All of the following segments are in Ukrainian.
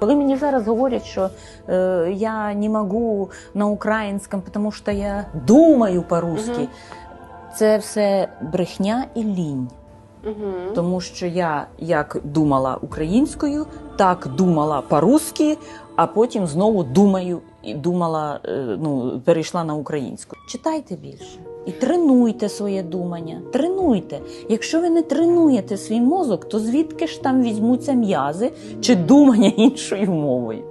Коли мені зараз говорять, що е, я не можу на українському, тому що я думаю по-русски, Мгм. це все брехня і лінь. Угу. Тому що я як думала українською, так думала по-русски, а потім знову думаю і думала, е, ну, перейшла на українську. Читайте більше і тренуйте своє думання. Тренуйте. Якщо ви не тренуєте свій мозок, то звідки ж там візьмуться м'язи чи думання іншою мовою?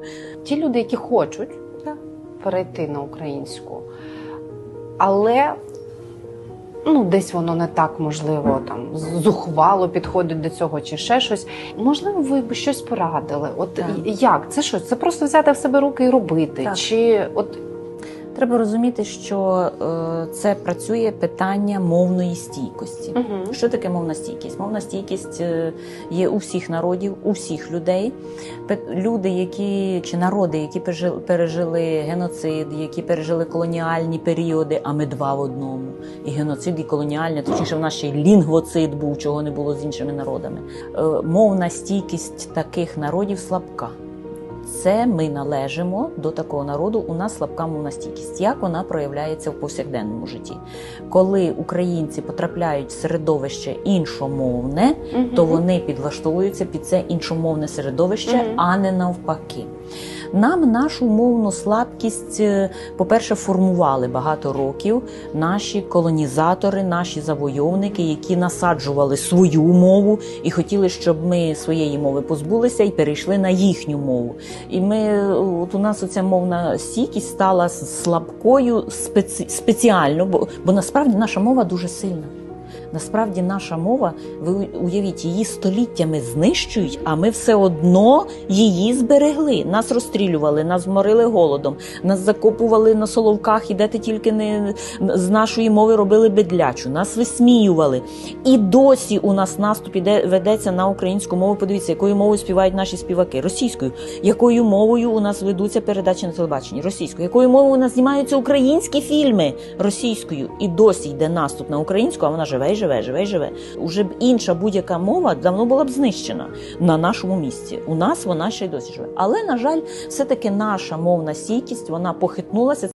Ті люди, які хочуть Так. перейти на українську, але ну, десь воно не так можливо там зухвало підходить до цього чи ще щось. Можливо, ви б щось порадили. От Так. як? Це що? Це просто взяти в себе руки і робити? Так. Чи от Треба розуміти, що е, це працює питання мовної стійкості. угу. Що таке мовна стійкість? Мовна стійкість е, є у всіх народів, у всіх людей. Люди, які чи народи, які пережили, пережили геноцид, які пережили колоніальні періоди, а ми два в одному. І геноцид, і колоніальне, точніше, в нас ще й лінгвоцид був, чого не було з іншими народами. Е, Мовна стійкість таких народів слабка. Це ми належимо до такого народу. У нас слабка мовностійкість. Як вона проявляється в повсякденному житті? Коли українці потрапляють в середовище іншомовне, то вони підлаштовуються під це іншомовне середовище, угу. а не навпаки. Нам нашу мовну слабкість, е, по-перше, формували багато років наші колонізатори, наші завойовники, які насаджували свою мову і хотіли, щоб ми своєї мови позбулися і перейшли на їхню мову. І ми е, от у нас оця мовна стійкість стала слабкою спеці... спеціально, бо, бо насправді наша мова дуже сильна. Насправді наша мова, ви уявіть, її століттями знищують, а ми все одно її зберегли. Нас розстрілювали, нас морили голодом, нас закопували на соловках, і де ти тільки не з нашої мови робили бедлячу, нас висміювали. І досі у нас наступ іде ведеться на українську мову. Подивіться, якою мовою співають наші співаки російською, якою мовою у нас ведуться передачі на телебаченні російською, якою мовою у нас знімаються українські фільми російською. І досі йде наступ на українську, а вона живе і живе, живе живе. Уже б інша будь-яка мова давно була б знищена на нашому місці. У нас вона ще й досі живе. Але на жаль, все таки наша мовна стійкість вона похитнулася.